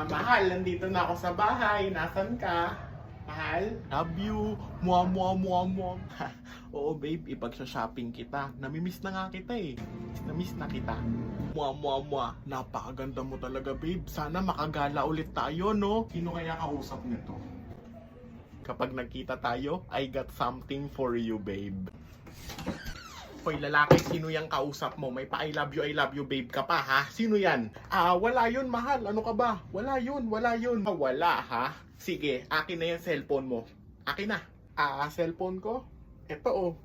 Ah, mahal, nandito na ako sa bahay. Nasaan ka? Mahal? Love you. Mua, mua, mua, mua. Oo, babe, ipag-shopping kita. Namimiss na nga kita eh. Namiss na kita. Mua, mua, mua. Napakaganda mo talaga, babe. Sana makagala ulit tayo, no? Sino kaya kausap nito? Kapag nagkita tayo, I got something for you, babe. Hoy, lalaki, sino yung kausap mo? May pa I love you, I love you, babe ka pa, ha? Sino yan? Ah, wala yun, mahal. Ano ka ba? Wala yun, wala yun. Ah, wala, ha? Sige, akin na yung cellphone mo. Akin na. Ah, cellphone ko? Ito, oh.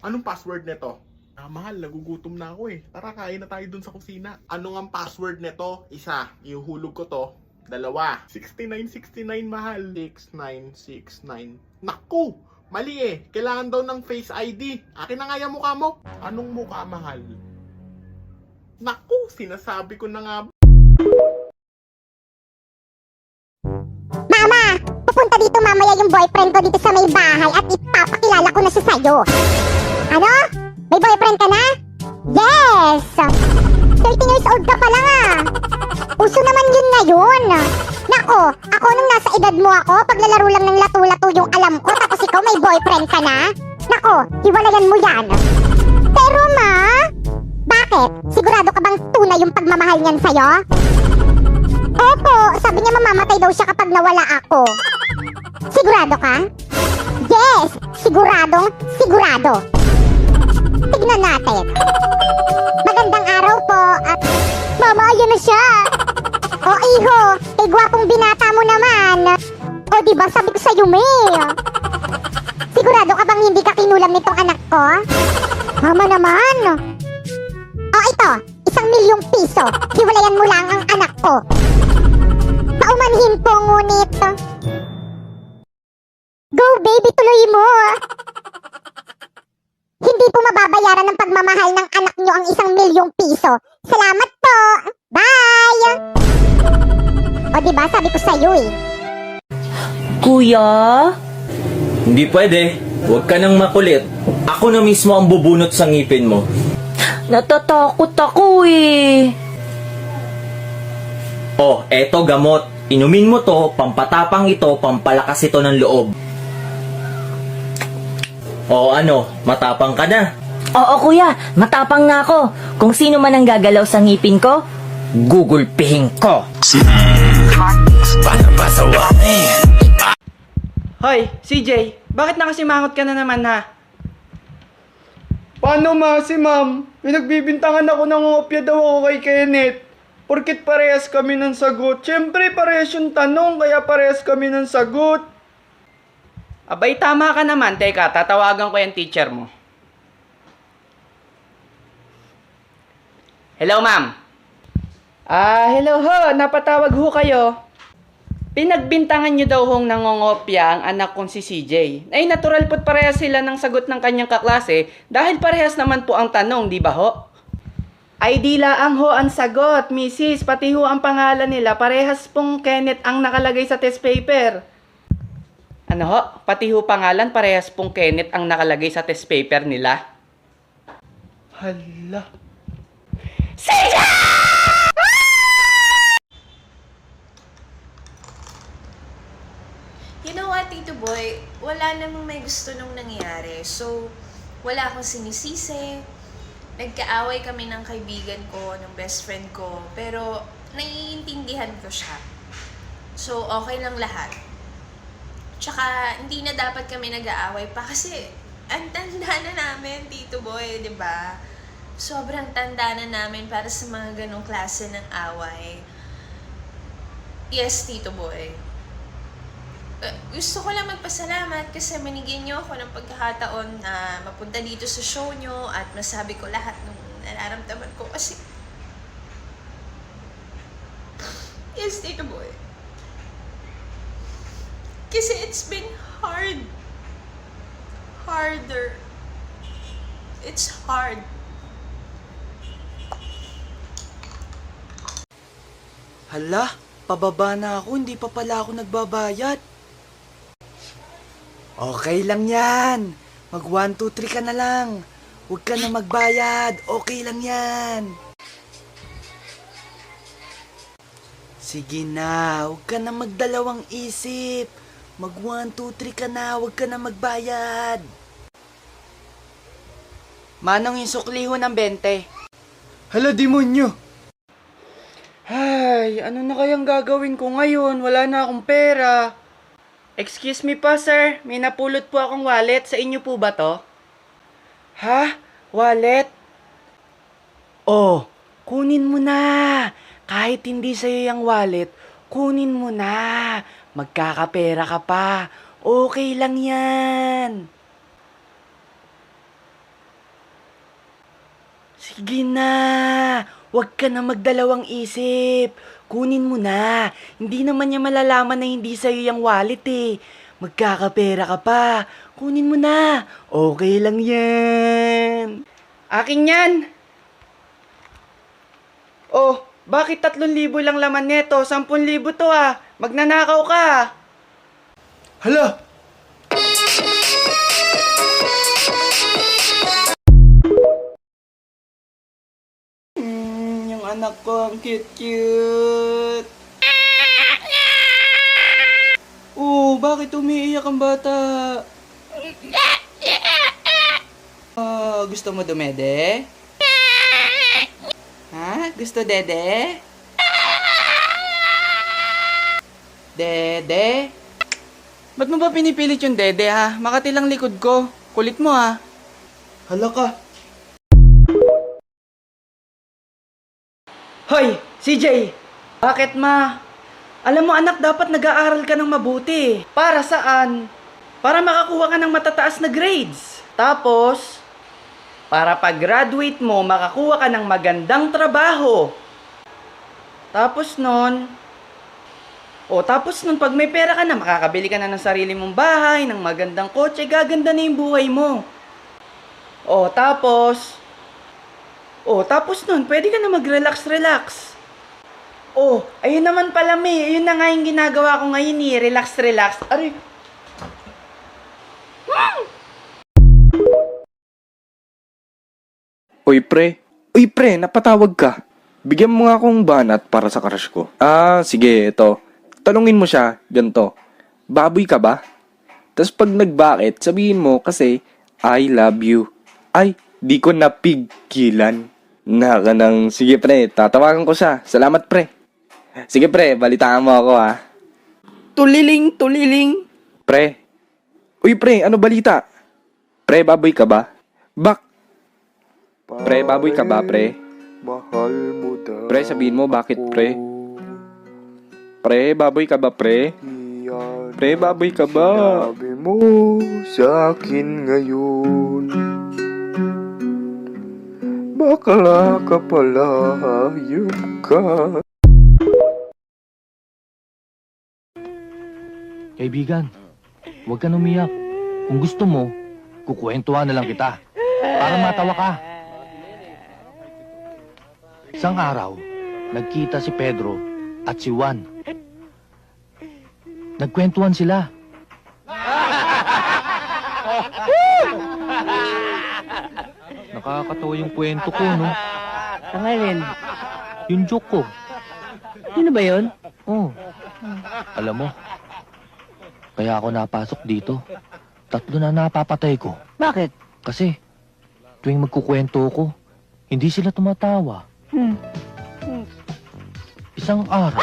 Anong password nito? Ah, mahal, nagugutom na ako eh. Tara, kain na tayo dun sa kusina. Ano ang password nito? Isa, ihuhulog ko to. Dalawa. 6969 mahal. 6969. Naku! Mali eh. Kailangan daw ng face ID. Akin na nga yung mukha mo. Anong mukha mahal? Naku! Sinasabi ko na nga Mama, pupunta dito mamaya yung boyfriend ko dito sa may bahay at ipapakilala ko na siya sa'yo. Ano? May boyfriend ka na? Yes! 13 years old ka pa lang ah. Uso naman yun ngayon. Nako, ako nung nasa edad mo ako, paglalaro lang ng lato-lato yung alam ko, tapos ikaw may boyfriend ka na? Nako, hiwalayan mo yan. Pero ma, bakit? Sigurado ka bang tunay yung pagmamahal niyan sa'yo? Opo, sabi niya mamamatay daw siya kapag nawala ako. Sigurado ka? Yes, siguradong sigurado. Tignan natin. Magandang araw po. At Mama, ayun na siya. O iho, eh gwapong binata mo naman. O di ba sabi ko sa'yo, May. Sigurado ka bang hindi ka kinulam nitong anak ko? Mama naman. O ito, isang milyong piso. Hiwalayan mo lang ang anak ko. Paumanhin po ngunit. Go baby, tuloy mo. Hindi po mababayaran ng pagmamahal ng anak nyo ang isang milyong piso. Salamat po. Bye! O diba, sabi ko sa'yo eh. Kuya? Hindi pwede. Huwag ka nang makulit. Ako na mismo ang bubunot sa ngipin mo. Natatakot ako eh. Oh, eto gamot. Inumin mo to, pampatapang ito, pampalakas ito ng loob. O ano, matapang ka na. Oo kuya, matapang na ako. Kung sino man ang gagalaw sa ngipin ko, Gugulpihin ko. Hoy, CJ, bakit nakasimangot ka na naman ha? Paano ma, si ma'am? Pinagbibintangan ako ng opya daw ako kay Kenneth. Porkit parehas kami ng sagot. Siyempre, parehas yung tanong, kaya parehas kami ng sagot. Abay, tama ka naman. Teka, tatawagan ko yung teacher mo. Hello, ma'am. Ah, hello ho. Napatawag ho kayo. Pinagbintangan niyo daw hong nangongopya ang anak kong si CJ. Ay natural po't parehas sila ng sagot ng kanyang kaklase dahil parehas naman po ang tanong, di ba ho? Ay di laang ho ang sagot, misis. Pati ho ang pangalan nila. Parehas pong Kenneth ang nakalagay sa test paper. Ano ho? Pati ho pangalan, parehas pong Kenneth ang nakalagay sa test paper nila. Hala. You know what, Tito Boy? Wala namang may gusto nung nangyari. So, wala akong sinisisi. Nagkaaway kami ng kaibigan ko, ng best friend ko. Pero, naiintindihan ko siya. So, okay lang lahat. Tsaka, hindi na dapat kami nag-aaway pa kasi ang tanda na namin, Tito Boy, di ba? Sobrang tanda na namin para sa mga ganong klase ng away. Yes, Tito Boy. Uh, gusto ko lang magpasalamat kasi manigyan niyo ako ng pagkakataon na mapunta dito sa show niyo at masabi ko lahat ng nararamdaman ko kasi Yes, Tito Boy. Kasi it's been hard. Harder. It's hard. Hala, pababa na ako. Hindi pa pala ako nagbabayad. Okay lang yan. Mag 1, 2, 3 ka na lang. Huwag ka na magbayad. Okay lang yan. Sige na, huwag ka na magdalawang isip. Mag 1, 2, 3 ka na, huwag ka na magbayad. Manong yung sukli ho ng 20. Hala, demonyo! Ay, ano na kayang gagawin ko ngayon? Wala na akong pera. Excuse me po, sir. May napulot po akong wallet. Sa inyo po ba to? Ha? Wallet? Oh, kunin mo na. Kahit hindi sa'yo yung wallet, kunin mo na. Magkakapera ka pa. Okay lang yan. Sige na. Huwag ka na magdalawang isip. Kunin mo na. Hindi naman niya malalaman na hindi sa'yo yung wallet eh. Magkakapera ka pa. Kunin mo na. Okay lang yan. Akin yan. Oh, bakit tatlong libo lang laman neto? Sampun libo to ah. Magnanakaw ka. Hala! Anak ko, ang cute-cute. Oh, bakit umiiyak ang bata? Ah, gusto mo dumede? Ha? Gusto dede? Dede? Ba't mo ba pinipilit yung dede ha? Makati lang likod ko. Kulit mo ha. Hala ka. Hoy, CJ! Bakit ma? Alam mo anak, dapat nag-aaral ka ng mabuti. Para saan? Para makakuha ka ng matataas na grades. Tapos, para pag-graduate mo, makakuha ka ng magandang trabaho. Tapos nun, o tapos nun, pag may pera ka na, makakabili ka na ng sarili mong bahay, ng magandang kotse, gaganda na yung buhay mo. O tapos, o tapos nun, pwede ka na mag-relax-relax. Oh, ayun naman pala may, ayun na nga yung ginagawa ko ngayon eh, relax-relax. Aray, Uy pre, uy pre, napatawag ka. Bigyan mo nga akong banat para sa crush ko. Ah, sige, ito. Tanungin mo siya, ganito. Baboy ka ba? Tapos pag nagbakit, sabihin mo kasi, I love you. Ay, di ko napigilan. Naka nang, sige pre, tatawagan ko siya. Salamat pre. Sige pre, balitaan mo ako ha. tuliling, tuliling. Pre. Uy pre, ano balita? Pre, baboy ka ba? Bak. Pre, baboy ka ba pre? Mahal mo daw Pre, sabihin mo bakit pre? Pre, baboy ka ba pre? Pre, baboy ka ba? Sabi mo sa akin ngayon Bakla ka pala, hayop ka Kaibigan, huwag ka umiyak. Kung gusto mo, kukwentuhan na lang kita. Para matawa ka. Isang araw, nagkita si Pedro at si Juan. Nagkwentuhan sila. Nakakatawa yung kwento ko, no? Tangalin, Yung joke ko. sino ba yun? Oh. Alam mo, kaya ako napasok dito. Tatlo na napapatay ko. Bakit? Kasi, tuwing magkukwento ko, hindi sila tumatawa. Isang araw,